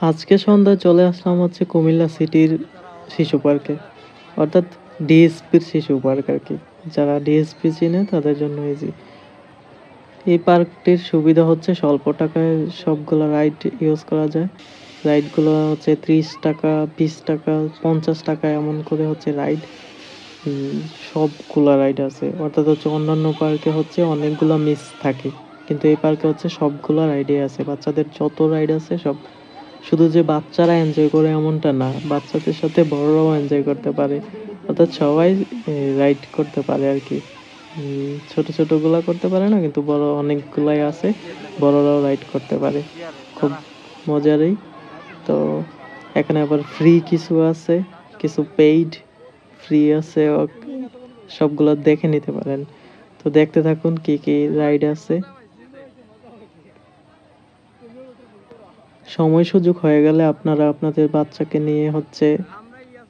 আজকে সন্ধ্যায় চলে আসলাম হচ্ছে কুমিল্লা সিটির শিশু পার্কে, অর্থাৎ ডিএসপির শিশু পার্ক আর কি। যারা ডিএসপি চিনে তাদের জন্য ইজি এই পার্কটির সুবিধা হচ্ছে স্বল্প টাকায় সবগুলো রাইড ইউজ করা যায়। রাইডগুলো হচ্ছে ত্রিশ টাকা, বিশ টাকা, পঞ্চাশ টাকা এমন করে হচ্ছে রাইড সবগুলা রাইড আছে। অর্থাৎ হচ্ছে অন্যান্য পার্কে হচ্ছে অনেকগুলো মিস থাকে, কিন্তু এই পার্কে হচ্ছে সবগুলো রাইডে আছে। বাচ্চাদের যত রাইড আছে সব শুধু যে বাচ্চারা এনজয় করে এমনটা না, বাচ্চাদের সাথে বড়রাও এনজয় করতে পারে, অর্থাৎ সবাই রাইড করতে পারে আর কি। ছোট ছোটগুলা করতে পারে না, কিন্তু বড় অনেকগুলাই আছে, বড়রাও রাইড করতে পারে। খুব মজারই। তো এখানে আবার ফ্রি কিছু আছে, কিছু পেইড ফ্রি আছে, সবগুলো দেখে নিতে পারেন। তো দেখতে থাকুন কি কি রাইড আছে। সময় সুযোগ হয়ে গেলে আপনারা আপনাদের বাচ্চাকে নিয়ে হচ্ছে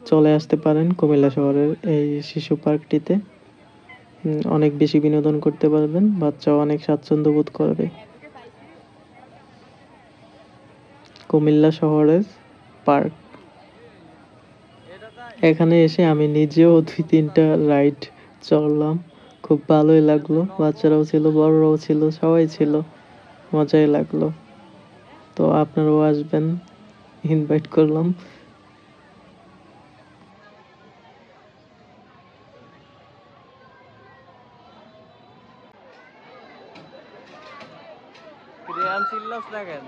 চলে আসতে পারেন কুমিল্লা শহরের এই শিশু পার্কটিতে। অনেক বেশি বিনোদন করতে পারবেন, বাচ্চাও অনেক স্বাচ্ছন্দ্য বোধ করবে। কুমিল্লা শহরের পার্ক। এখানে এসে আমি নিজেও দুই, তিনটা রাইড চড়লাম। খুব ভালোই লাগল, বাচ্চারাও ছিল, বড়রাও ছিল, সবাই ছিল। মজাই লাগল। তো আপনারাও আসবেন ইনভাইট করলাম। না কেন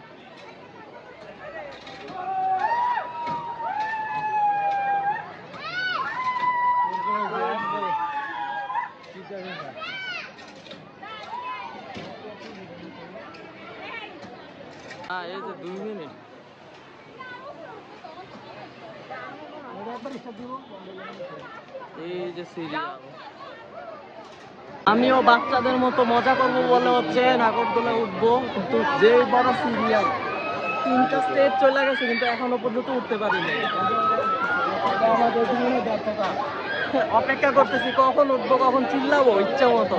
সিরিয়াল। আমিও বাচ্চাদের মতো মজা করব বলে হচ্ছে নাগরদোলা উঠবো, কিন্তু যে বড় সিরিয়াল, তিনটা স্টেজ চলে গেছে, কিন্তু এখনও পর্যন্ত উঠতে পারিনি। অপেক্ষা করতেছি কখন উঠবো, কখন চিল্লাবো, ইচ্ছা মতো।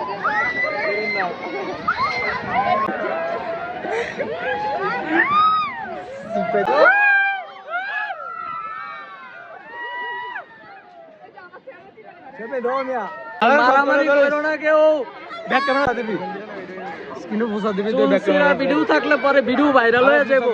কেন? মারামারি করো না কেউ ব্যাক ক্যামেরা দিবি স্ক্রিনে বসা দিবি তুই ব্যাক চলছে ভিডিও থাকলে পরে ভিডিও ভাইরাল হয়ে যাব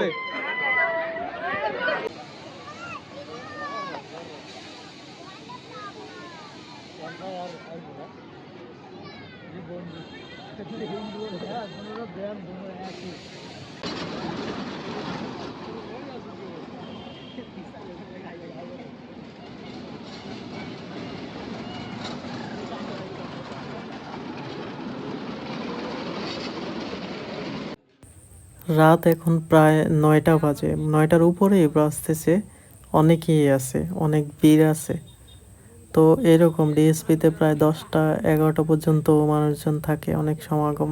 রাত এখন প্রায় নয়টা বাজে। নয়টার উপরেই বাজতেছে অনেকেই আছে, অনেক ভিড় আছে। তো এরকম ডিএসপিতে প্রায় দশটা এগারোটা পর্যন্ত মানুষজন থাকে অনেক সমাগম।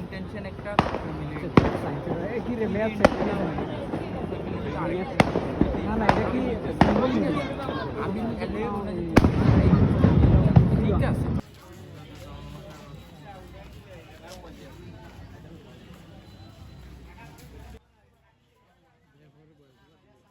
ইন্টেনশন একটা কি রে ম্যাচ না না এটা কি আমি